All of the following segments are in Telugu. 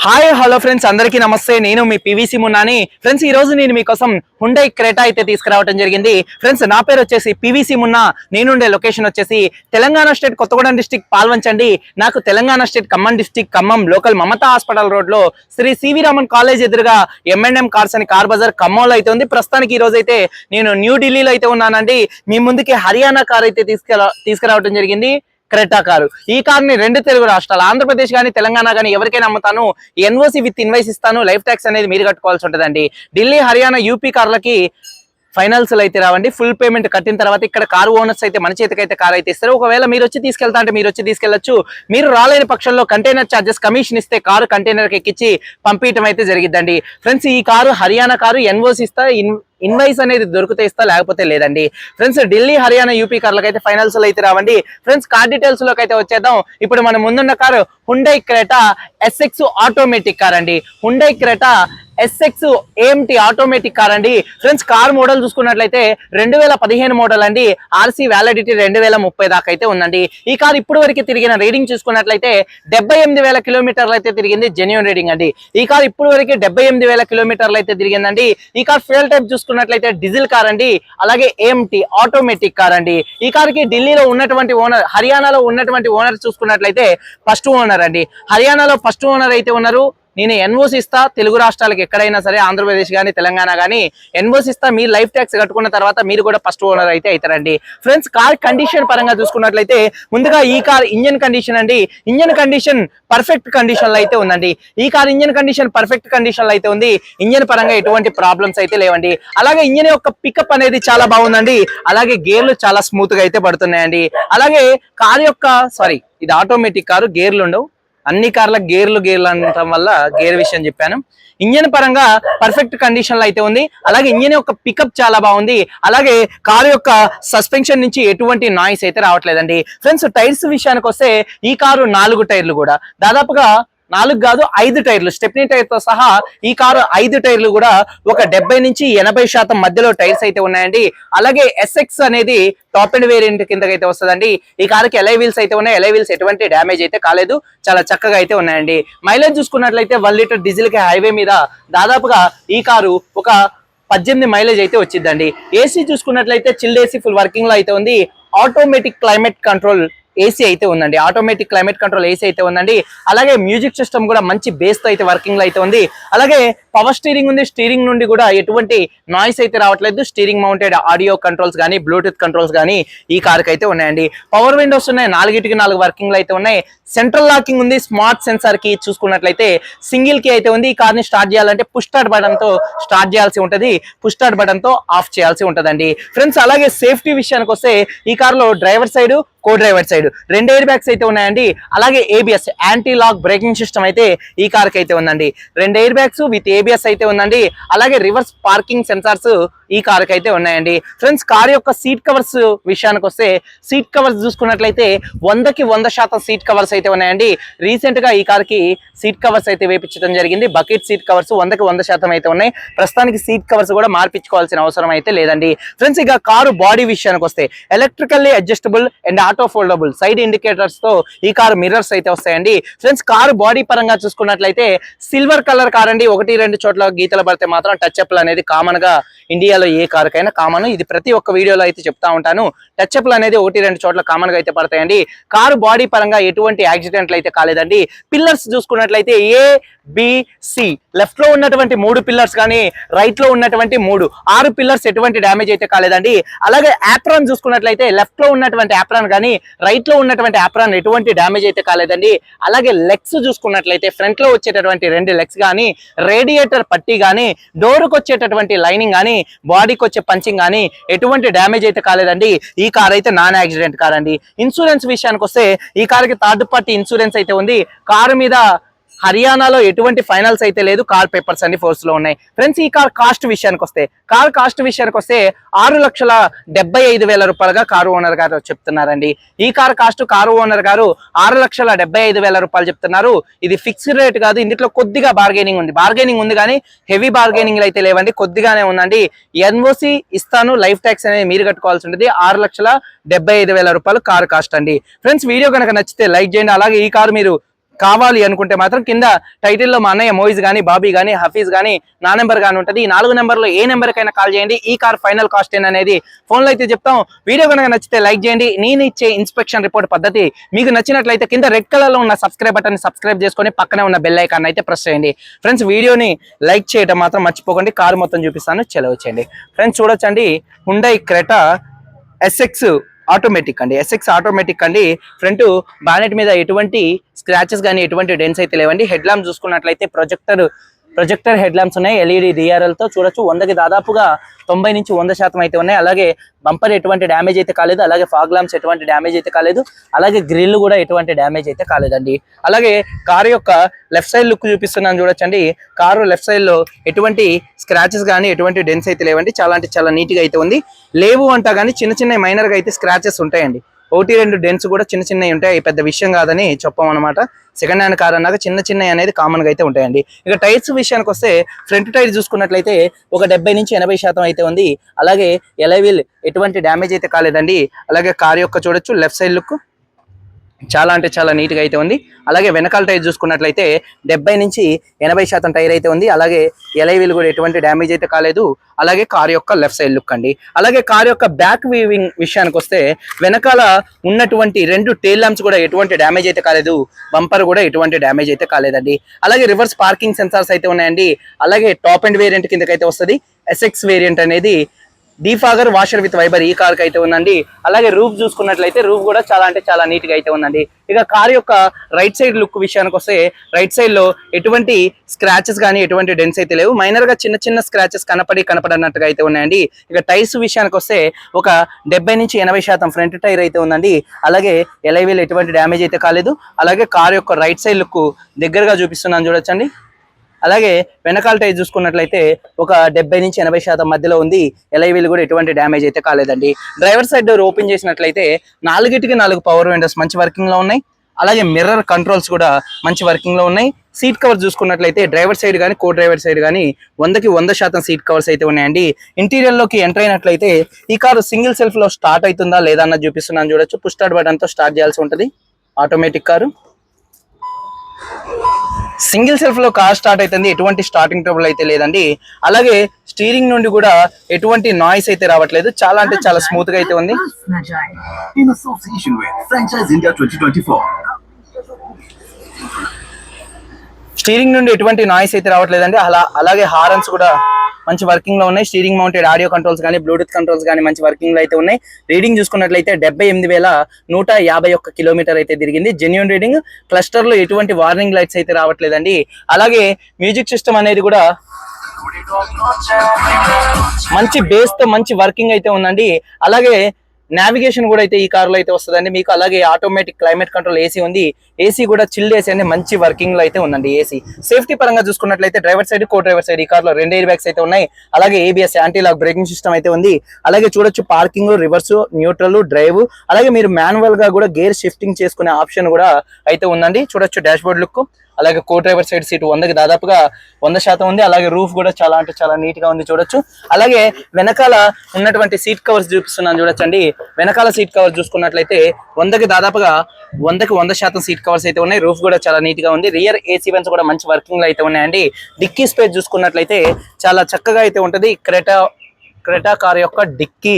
హాయ్ హలో ఫ్రెండ్స్ అందరికీ నమస్తే. నేను మీ పివిసి మున్నాని. ఫ్రెండ్స్ ఈ రోజు నేను మీకోసం హుండై క్రేటా అయితే తీసుకురావడం జరిగింది. ఫ్రెండ్స్ నా పేరు వచ్చేసి పివిసి మున్నా. నేనుండే లొకేషన్ వచ్చేసి తెలంగాణ స్టేట్ కొత్తగూడెం డిస్టిక్ పాల్వంచండి నాకు Telangana state Khammam district Khammam local Mamata hospital రోడ్లో Shri C V Raman college ఎదురుగా ఎంఎన్ఎం కార్స్ అని కార్ బజార్ ఖమ్మంలో అయితే ఉంది. ప్రస్తుతానికి ఈ రోజు అయితే నేను న్యూఢిల్లీలో అయితే ఉన్నానండి. మీ ముందుకి హర్యానా కార్ అయితే తీసుకురా తీసుకురావడం జరిగింది. క్రెటా కారు ఈ కార్ని రెండు తెలుగు రాష్ట్రాలు ఆంధ్రప్రదేశ్ కానీ తెలంగాణ కానీ ఎవరికైనా అమ్ముతాను ఎన్ఓసి విత్ ఇన్వైస్ ఇస్తాను లైఫ్ ట్యాక్స్ అనేది మీరు కట్టుకోవాల్సి ఉంటుందండి. ఢిల్లీ హర్యానా యూపీ కార్లకి ఫైనల్స్ అయితే రావండి. ఫుల్ పేమెంట్ కట్టిన తర్వాత ఇక్కడ కారు ఓనర్స్ అయితే మన చేతికి అయితే కార్ అయితే ఇస్తారు. ఒకవేళ మీరు వచ్చి తీసుకెళ్తా అంటే మీరు వచ్చి తీసుకెళ్ళొచ్చు మీరు రాలేని పక్షంలో కంటైనర్ చార్జెస్ కమిషన్ ఇస్తే కారు కంటైనర్కి ఎక్కించి పంపించడం అయితే జరిగిద్దండి. ఫ్రెండ్స్ ఈ కారు హర్యానా కారు ఎన్ఓసి ఇస్తా ఇన్వాయిస్ ఇన్వైస్ అనేది దొరికితే ఇస్తా లేకపోతే లేదండి. ఫ్రెండ్స్ ఢిల్లీ హర్యానా యూపీ కార్లకు అయితే ఫైనల్స్ అయితే రావండి. ఫ్రెండ్స్ కార్ డీటెయిల్స్లోకి అయితే వచ్చేద్దాం. ఇప్పుడు మన ముందున్న car Hyundai Creta SX automatic car అండి. Hyundai Creta SX AMT automatic car అండి. ఫ్రెండ్స్ కార్ మోడల్ చూసుకున్నట్లయితే రెండు వేల పదిహేను మోడల్ అండి. ఆర్సీ వ్యాలిడిటీ రెండు వేల ముప్పై దాకా అయితే ఉందండి. ఈ కార్ ఇప్పుడు వరకు తిరిగిన రీడింగ్ చూసుకున్నట్లయితే డెబ్బై ఎనిమిది వేల కిలోమీటర్లు అయితే తిరిగింది జెన్యున్ రీడింగ్ అండి. ఈ కార్ ఇప్పుడు వరకు డెబ్బై ఎనిమిది వేల కిలోమీటర్లు అయితే తిరిగిందండి. ఈ కార్ ఫ్యూల్ టైప్ చూసుకున్నట్లయితే డీజిల్ కార్ అండి అలాగే ఏఎంటి ఆటోమేటిక్ కార్ అండి. ఈ కార్కి ఢిల్లీలో ఉన్నటువంటి ఓనర్ హర్యానాలో ఉన్నటువంటి ఓనర్ చూసుకున్నట్లయితే ఫస్ట్ ఓనర్ అండి. హర్యానాలో ఫస్ట్ ఓనర్ అయితే ఉన్నారు. నేను ఎన్ఓసి ఇస్తా తెలుగు రాష్ట్రాలకు ఎక్కడైనా సరే ఆంధ్రప్రదేశ్ కానీ తెలంగాణ కానీ ఎన్ఓసి ఇస్తా మీరు లైఫ్ ట్యాక్స్ కట్టుకున్న తర్వాత మీరు కూడా ఫస్ట్ ఓనర్ అయితే అవుతారండి ఫ్రెండ్స్ కార్ కండిషన్ పరంగా చూసుకున్నట్లయితే ముందుగా ఈ కార్ ఇంజన్ కండిషన్ అండి. ఇంజన్ కండిషన్ పర్ఫెక్ట్ కండిషన్లో అయితే ఉందండి. ఈ కార్ ఇంజన్ కండిషన్ పర్ఫెక్ట్ కండిషన్లో అయితే ఉంది. ఇంజన్ పరంగా ఎటువంటి ప్రాబ్లమ్స్ అయితే లేవండి. అలాగే ఇంజన్ యొక్క పికప్ అనేది చాలా బాగుందండి. అలాగే గేర్లు చాలా స్మూత్గా అయితే పడుతున్నాయండి. అలాగే కార్ యొక్క సారీ ఇది ఆటోమేటిక్ కారు గేర్లు ఉండవు. అన్ని కార్ల గేర్లు గేర్లు అనడం వల్ల గేర్ విషయం చెప్పాను. ఇంజన్ పరంగా పర్ఫెక్ట్ కండిషన్లో అయితే ఉంది. అలాగే ఇంజన్ యొక్క పికప్ చాలా బాగుంది. అలాగే కారు యొక్క సస్పెన్షన్ నుంచి ఎటువంటి నాయిస్ అయితే రావట్లేదండి. ఫ్రెండ్స్ టైర్స్ విషయానికి వస్తే ఈ కారు నాలుగు టైర్లు కూడా. దాదాపుగా నాలుగు కాదు ఐదు టైర్లు. స్టెప్నీ టైర్తో సహా ఈ కారు ఐదు టైర్లు కూడా ఒక డెబ్బై నుంచి ఎనభై శాతం మధ్యలో టైర్స్ అయితే ఉన్నాయండి. అలాగే ఎస్ఎక్స్ అనేది టాప్ అండ్ వేరియంట్ కిందకైతే వస్తుందండి. ఈ కారుకి ఎలై వీల్స్ అయితే ఉన్నాయి. ఎలై వీల్స్ ఎటువంటి డ్యామేజ్ అయితే కాలేదు. చాలా చక్కగా అయితే ఉన్నాయండి. మైలేజ్ చూసుకున్నట్లయితే వన్ లీటర్ డీజిల్కి హైవే మీద దాదాపుగా ఈ కారు ఒక పద్దెనిమిది మైలేజ్ అయితే వచ్చిందండి. ఏసీ చూసుకున్నట్లయితే చిల్డ్ ఏసీ ఫుల్ వర్కింగ్లో అయితే ఉంది. ఆటోమేటిక్ క్లైమేట్ కంట్రోల్ ఏసీ అయితే ఉందండి. ఆటోమేటిక్ క్లైమేట్ కంట్రోల్ ఏసీ అయితే ఉందండి. అలాగే మ్యూజిక్ సిస్టమ్ కూడా మంచి బేస్తో అయితే వర్కింగ్లో అయితే ఉంది. అలాగే పవర్ స్టీరింగ్ ఉంది. స్టీరింగ్ నుండి కూడా ఎటువంటి నాయిస్ అయితే రావట్లేదు. స్టీరింగ్ మౌంటెడ్ ఆడియో కంట్రోల్స్ కానీ బ్లూటూత్ కంట్రోల్స్ కానీ ఈ కార్కి అయితే ఉన్నాయండి. పవర్ విండోస్ ఉన్నాయి. నాలుగిటికి నాలుగు వర్కింగ్లో అయితే ఉన్నాయి. సెంట్రల్ లాకింగ్ ఉంది. స్మార్ట్ సెన్సార్కి చూసుకున్నట్లయితే సింగిల్కి అయితే ఉంది. ఈ కార్ని స్టార్ట్ చేయాలంటే పుష్టార్ట్ బటన్తో స్టార్ట్ చేయాల్సి ఉంటుంది. పుష్టార్ట్ బటన్తో ఆఫ్ చేయాల్సి ఉంటుందండి. ఫ్రెండ్స్ అలాగే సేఫ్టీ విషయానికి వస్తే ఈ కార్లో driver side co driver side రెండు ఎయిర్ బ్యాగ్స్ అయితే ఉన్నాయండి. అలాగే ABS anti lock braking system అయితే ఈ కార్కి అయితే ఉందండి. రెండు ఎయిర్ బ్యాగ్స్ విత్ ఏబిఎస్ అయితే ఉందండి. అలాగే రివర్స్ పార్కింగ్ సెన్సార్స్ ఈ కార్కి అయితే ఉన్నాయండి. ఫ్రెండ్స్ కార్ యొక్క సీట్ కవర్స్ విషయానికి వస్తే సీట్ కవర్స్ చూసుకున్నట్లయితే వందకి వంద శాతం సీట్ కవర్స్ అయితే ఉన్నాయండి. రీసెంట్గా ఈ కార్కి సీట్ కవర్స్ అయితే వేపించడం జరిగింది. బకెట్ సీట్ కవర్స్ వందకి వంద శాతం అయితే ఉన్నాయి. ప్రస్తుతానికి సీట్ కవర్స్ కూడా మార్పించుకోవాల్సిన అవసరం అయితే లేదండి. ఫ్రెండ్స్ ఇక కారు బాడీ విషయానికి వస్తే electrically adjustable and auto foldable side ఇండికేటర్స్తో ఈ కారు మిర్రర్స్ అయితే వస్తాయండి. ఫ్రెండ్స్ కారు బాడీ పరంగా చూసుకున్నట్లయితే సిల్వర్ కలర్ కార్ అండి ఒకటి రెండు చోట్ల గీతలు పడితే మాత్రం టచ్ అప్లు అనేది కామన్గా ఇండియాలో ఏ కారుకైనా కామన్ ఇది ప్రతి ఒక్క వీడియోలో అయితే చెప్తా ఉంటాను. టచ్ అప్లు అనేది ఒకటి రెండు చోట్ల కామన్గా అయితే పడతాయండి. కారు బాడీ పరంగా ఎటువంటి యాక్సిడెంట్లు అయితే కాలేదండి. పిల్లర్స్ చూసుకున్నట్లయితే ఏ బిసి లెఫ్ట్లో ఉన్నటువంటి మూడు పిల్లర్స్ కానీ రైట్లో ఉన్నటువంటి మూడు. ఆరు పిల్లర్స్ ఎటువంటి డ్యామేజ్ అయితే కాలేదండి. అలాగే యాప్రాన్ చూసుకున్నట్లయితే లెఫ్ట్లో ఉన్నటువంటి యాప్రాన్ కానీ రైట్లో ఉన్నటువంటి యాప్రాన్ ఎటువంటి డ్యామేజ్ అయితే కాలేదండి. అలాగే లెగ్స్ చూసుకున్నట్లయితే ఫ్రంట్లో వచ్చేటటువంటి రెండు లెగ్స్ కానీ రేడియేటర్ పట్టి కానీ డోర్కి వచ్చేటటువంటి లైనింగ్ కానీ బాడీకి వచ్చే పంచింగ్ కానీ ఎటువంటి డ్యామేజ్ అయితే కాలేదండి. ఈ కార్ అయితే నాన్ యాక్సిడెంట్ కార్ అండి. ఇన్సూరెన్స్ విషయానికి వస్తే ఈ కార్కి థర్డ్ పార్టీ ఇన్సూరెన్స్ అయితే ఉంది. కారు మీద హర్యానాలో ఎటువంటి ఫైనల్స్ అయితే లేదు కార్ పేపర్స్ అన్ని ఫోర్స్లో ఉన్నాయి. ఫ్రెండ్స్ ఈ కార్ కాస్ట్ విషయానికి వస్తే కార్ కాస్ట్ విషయానికి వస్తే ఆరు లక్షల డెబ్బై ఐదు వేల రూపాయలుగా కారు ఓనర్ గారు చెప్తున్నారండి. ఈ కార్ కాస్ట్ కారు ఓనర్ గారు ఆరు లక్షల డెబ్బై ఐదు వేల రూపాయలు చెప్తున్నారు. ఇది ఫిక్స్డ్ రేట్ కాదు ఇందులో కొద్దిగా బార్గెనింగ్ ఉంది. బార్గెనింగ్ ఉంది కానీ హెవీ బార్గెనింగ్ అయితే లేవండి కొద్దిగానే ఉందండి. ఎన్ఓసి ఇస్తాను లైఫ్ ట్యాక్స్ అనేది మీరు కట్టుకోవాల్సి ఉంటుంది. ఆరు లక్షల డెబ్బై ఐదు వేల రూపాయలు కారు కాస్ట్ అండి. ఫ్రెండ్స్ వీడియో కనుక నచ్చితే లైక్ చేయండి. అలాగే ఈ కారు మీరు కావాలి అనుకుంటే మాత్రం కింద టైటిల్లో మా అన్నయ్య మోయిజ్ కానీ బాబీ కానీ హఫీజ్ కానీ నా నెంబర్ కానీ ఉంటుంది. ఈ నాలుగు నెంబర్లో ఏ నెంబర్కైనా కాల్ చేయండి. ఈ కార్ ఫైనల్ కాస్ట్ ఏన్ అనేది ఫోన్లో అయితే చెప్తాం. వీడియో కనుక నచ్చితే లైక్ చేయండి. నేను ఇచ్చే ఇన్స్పెక్షన్ రిపోర్ట్ పద్ధతి మీకు నచ్చినట్లయితే కింద రెడ్ కలర్లో ఉన్న సబ్స్క్రైబ్ బటన్ సబ్స్క్రైబ్ చేసుకొని పక్కనే ఉన్న బెల్ ఐకాన్ అయితే ప్రెస్ చేయండి. ఫ్రెండ్స్ వీడియోని లైక్ చేయడం మాత్రం మర్చిపోకండి. కారు మొత్తం చూపిస్తాను. చెలవచ్చండి ఫ్రెండ్స్ చూడొచ్చండి. హుండై క్రెటా ఎస్ఎక్స్ ఆటోమేటిక్ అండి. ఎస్ఎక్స్ ఆటోమేటిక్ అండి. ఫ్రంట్ బానెట్ మీద ఎటువంటి స్క్రాచెస్ కానీ ఎటువంటి డెన్స్ అయితే లేవండి. హెడ్ లాంప్ చూసుకున్నట్లయితే ప్రొజెక్టర్ ప్రొజెక్టర్ హెడ్ ల్యాంప్స్ ఉన్నాయి. ఎల్ఈడి డిఆర్ఎల్తో చూడొచ్చు. వందకి దాదాపుగా తొంభై నుంచి వంద శాతం అయితే ఉన్నాయి. అలాగే బంపర్ ఎటువంటి డ్యామేజ్ అయితే కాలేదు. అలాగే ఫాగ్ ల్యాంప్స్ ఎటువంటి డ్యామేజ్ అయితే కాలేదు. అలాగే గ్రిల్ కూడా ఎటువంటి డ్యామేజ్ అయితే కాలేదండి. అలాగే కారు యొక్క లెఫ్ట్ సైడ్ లుక్ చూపిస్తున్నాను చూడొచ్చండి. కారు లెఫ్ట్ సైడ్లో ఎటువంటి స్క్రాచెస్ కానీ ఎటువంటి డెన్స్ అయితే లేవండి. చాలా అంటే చాలా నీట్గా అయితే ఉంది. లేవు అంటా కానీ చిన్న చిన్న మైనర్గా అయితే స్క్రాచెస్ ఉంటాయండి. ఒకటి రెండు డెన్స్ కూడా చిన్న చిన్నవి ఉంటాయి. పెద్ద విషయం కాదని చెప్పామన్నమాట సెకండ్ హ్యాండ్ కార్ అన్నాక చిన్న చిన్నవి అనేది కామన్గా అయితే ఉంటాయండి. ఇక టైర్స్ విషయానికి వస్తే ఫ్రంట్ టైర్ చూసుకున్నట్లయితే ఒక డెబ్బై నుంచి ఎనభై శాతం అయితే ఉంది. అలాగే ఎలైవిల్ ఎటువంటి డ్యామేజ్ అయితే కాలేదండి. అలాగే కార్ యొక్క చూడొచ్చు లెఫ్ట్ సైడ్ లుక్ చాలా అంటే చాలా నీట్గా అయితే ఉంది. అలాగే వెనకాల టైర్ చూసుకున్నట్లయితే డెబ్బై నుంచి ఎనభై శాతం టైర్ అయితే ఉంది. అలాగే ఎలైవీలు కూడా ఎటువంటి డ్యామేజ్ అయితే కాలేదు. అలాగే కార్ యొక్క లెఫ్ట్ సైడ్ లుక్ అండి. అలాగే కార్ యొక్క బ్యాక్ వీవింగ్ విషయానికి వస్తే వెనకాల ఉన్నటువంటి రెండు టేల్ ల్యాంప్స్ కూడా ఎటువంటి డ్యామేజ్ అయితే కాలేదు. బంపర్ కూడా ఎటువంటి డ్యామేజ్ అయితే కాలేదండి. అలాగే రివర్స్ పార్కింగ్ సెన్సార్స్ అయితే ఉన్నాయండి. అలాగే టాప్ అండ్ వేరియంట్ కిందకైతే వస్తుంది. ఎస్ఎక్స్ వేరియంట్ అనేది డీఫాగర్ వాషర్ విత్ వైబర్ ఈ కార్ అయితే ఉందండి. అలాగే రూఫ్ చూసుకున్నట్లయితే రూఫ్ కూడా చాలా అంటే చాలా నీట్గా అయితే ఉందండి. ఇక కార్ యొక్క రైట్ సైడ్ లుక్ విషయానికి వస్తే రైట్ సైడ్లో ఎటువంటి స్క్రాచెస్ కానీ ఎటువంటి డెన్స్ అయితే లేవు. మైనర్గా చిన్న చిన్న స్క్రాచెస్ కనపడి కనపడనట్టుగా అయితే ఉన్నాయండి. ఇక టైర్స్ విషయానికి వస్తే ఒక డెబ్బై నుంచి ఎనభై శాతం ఫ్రంట్ టైర్ అయితే ఉందండి. అలాగే ఎలైవీల్ ఎటువంటి డ్యామేజ్ అయితే కాలేదు. అలాగే కార్ యొక్క రైట్ సైడ్ లుక్ దగ్గరగా చూపిస్తున్నాను చూడొచ్చండి. అలాగే వెనకాల టైర్ చూసుకున్నట్లయితే ఒక డెబ్బై నుంచి ఎనభై శాతం మధ్యలో ఉంది. ఎలైవీలు కూడా ఎటువంటి డ్యామేజ్ అయితే కాలేదండి. డ్రైవర్ సైడ్ డోర్ ఓపెన్ చేసినట్లయితే నాలుగిటికి నాలుగు పవర్ విండోస్ మంచి వర్కింగ్లో ఉన్నాయి. అలాగే మిర్రర్ కంట్రోల్స్ కూడా మంచి వర్కింగ్లో ఉన్నాయి. సీట్ కవర్ చూసుకున్నట్లయితే డ్రైవర్ సైడ్ కానీ కో డ్రైవర్ సైడ్ కానీ వందకి వంద శాతం సీట్ కవర్స్ అయితే ఉన్నాయండి. ఇంటీరియర్లోకి ఎంటర్ అయినట్లయితే ఈ కారు సింగిల్ సెల్ఫ్లో స్టార్ట్ అవుతుందా లేదా అన్నది చూపిస్తున్నాను చూడొచ్చు. పుష్ స్టార్ట్ బటన్ స్టార్ట్ చేయాల్సి ఉంటుంది. Automatic car. సింగిల్ సెల్ఫ్లో కార్ స్టార్ట్ అవుతుంది ఎటువంటి స్టార్టింగ్ ట్రబుల్ అయితే లేదండి. అలాగే స్టీరింగ్ నుండి కూడా ఎటువంటి నాయిస్ అయితే రావట్లేదు. చాలా అంటే చాలా స్మూత్గా అయితే ఉంది. In association with Franchise India 2024. Steering నుండి ఎటువంటి నాయిస్ అయితే రావట్లేదండి. అలా అలాగే హారన్స్ కూడా మంచి వర్కింగ్లో ఉన్నాయి. స్టీరింగ్ మౌంటెడ్ ఆడియో కంట్రోల్స్ కానీ బ్లూటూత్ కంట్రోల్స్ కానీ మంచి వర్కింగ్లో అయితే ఉన్నాయి. రీడింగ్ చూసుకున్నట్లయితే డెబ్బై ఎనిమిది వేల నూట యాభై ఒక్క కిలోమీటర్ అయితే తిరిగింది. జెన్యున్ రీడింగ్ క్లస్టర్లో ఎటువంటి వార్నింగ్ లైట్స్ అయితే రావట్లేదండి. అలాగే మ్యూజిక్ సిస్టమ్ అనేది కూడా మంచి బేస్తో మంచి వర్కింగ్ అయితే ఉందండి. అలాగే నావిగేషన్ కూడా అయితే ఈ కార్లో అయితే వస్తుందండి. మీకు అలాగే ఆటోమేటిక్ క్లైమేట్ కంట్రోల్ ఏసీ ఉంది. ఏసీ కూడా చిల్డ్ ఏసీ అనేది మంచి వర్కింగ్లో అయితే ఉందండి ఏసీ సేఫ్టీ పరంగా చూసుకున్నట్లయితే driver side co driver side ఈ కార్లో రెండు ఎయిర్ బ్యాగ్స్ అయితే ఉన్నాయి. అలాగే ABS anti lock braking system అయితే ఉంది. అలాగే చూడొచ్చు పార్కింగ్ రివర్స్ న్యూట్రల్ డ్రైవ్ అలాగే మీరు మాన్యువల్గా కూడా గేర్ షిఫ్టింగ్ చేసుకునే ఆప్షన్ కూడా అయితే ఉందండి. చూడొచ్చు డాష్ బోర్డ్ లుక్ అలాగే కో డ్రైవర్ సైడ్ సీట్ వందకి దాదాపుగా వంద శాతం ఉంది. అలాగే రూఫ్ కూడా చాలా అంటే చాలా నీట్గా ఉంది చూడొచ్చు. అలాగే వెనకాల ఉన్నటువంటి సీట్ కవర్స్ చూపిస్తున్నాను చూడొచ్చండి. వెనకాల సీట్ కవర్ చూసుకున్నట్లయితే వందకి దాదాపుగా వందకి వంద శాతం సీట్ కవర్స్ అయితే ఉన్నాయి. రూఫ్ కూడా చాలా నీట్గా ఉంది. రియర్ ఏసీ వెన్స్ కూడా మంచి వర్కింగ్లో అయితే ఉన్నాయండి. డిక్కీ స్పేస్ చూసుకున్నట్లయితే చాలా చక్కగా అయితే ఉంటది. క్రెటా క్రెటా కార్ యొక్క డిక్కీ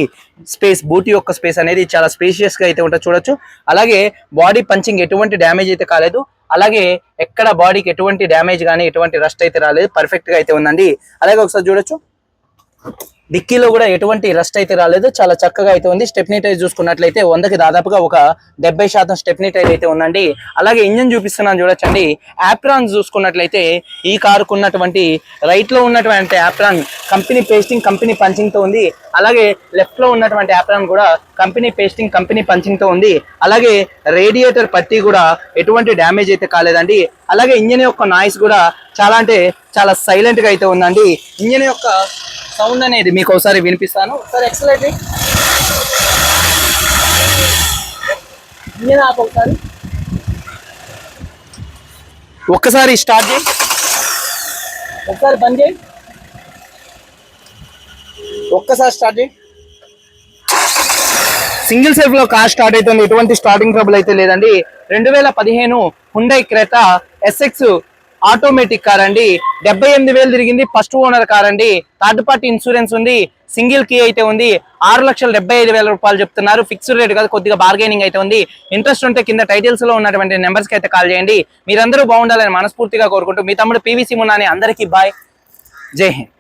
స్పేస్ బూటీ యొక్క స్పేస్ అనేది చాలా స్పేషియస్గా అయితే ఉంటుంది చూడొచ్చు. అలాగే బాడీ పంచింగ్ ఎటువంటి డ్యామేజ్ అయితే కాలేదు. అలాగే ఎక్కడ బాడీకి ఎటువంటి డ్యామేజ్ కానీ ఎటువంటి రస్ట్ అయితే రాలేదు. పర్ఫెక్ట్గా అయితే ఉందండి. అలాగే ఒకసారి చూడొచ్చు. డిక్కీలో కూడా ఎటువంటి రస్ట్ అయితే రాలేదు. చాలా చక్కగా అయితే ఉంది. స్టెప్నీ టైర్ చూసుకున్నట్లయితే వందకి దాదాపుగా ఒక డెబ్బై శాతం స్టెప్నీ టైర్ అయితే ఉందండి. అలాగే ఇంజన్ చూపిస్తున్నాను చూడొచ్చండి. యాప్రాన్ చూసుకున్నట్లయితే ఈ కారుకు ఉన్నటువంటి రైట్లో ఉన్నటువంటి యాప్రాన్ కంపెనీ పేస్టింగ్ కంపెనీ పంచింగ్తో ఉంది. అలాగే లెఫ్ట్లో ఉన్నటువంటి యాప్రాన్ కూడా కంపెనీ పేస్టింగ్ కంపెనీ పంచింగ్తో ఉంది. అలాగే రేడియేటర్ పత్తి కూడా ఎటువంటి డ్యామేజ్ అయితే కాలేదండి. అలాగే ఇంజన్ యొక్క నాయిస్ కూడా చాలా అంటే చాలా సైలెంట్గా అయితే ఉందండి. ఇంజన్ యొక్క సౌండ్ అనేది మీకు ఒకసారి వినిపిస్తాను. ఒకసారి ఎక్సలెంట్ ఇంజన్ ఆపు ఒకసారి. ఒక్కసారి స్టార్ట్ చేయి. ఒకసారి బంద్ చేయి. ఒక్కసారి స్టార్ట్ చేయి. సింగిల్ సెల్ఫ్లో కార్ స్టార్ట్ అవుతుంది. ఎటువంటి స్టార్టింగ్ ట్రబుల్ అయితే లేదండి. రెండు వేల పదిహేను Hyundai Creta SX automatic car అండి. డెబ్బై ఎనిమిది వేలు తిరిగింది ఫస్ట్ ఓనర్ కార్ అండి. థర్డ్ పార్టీ ఇన్సూరెన్స్ ఉంది సింగిల్ కీ అయితే ఉంది. ఆరు లక్షల డెబ్బై ఐదు వేల రూపాయలు చెప్తున్నారు. ఫిక్స్డ్ రేట్ కాదు కొద్దిగా బార్గెనింగ్ అయితే ఉంది. ఇంట్రెస్ట్ ఉంటే కింద టైటిల్స్లో ఉన్నటువంటి నెంబర్స్కి అయితే కాల్ చేయండి. మీరందరూ బాగుండాలని మనస్ఫూర్తిగా కోరుకుంటూ మీ తమ్ముడు పీవీసీ మున్నాని అందరికీ బాయ్ జై హింద్.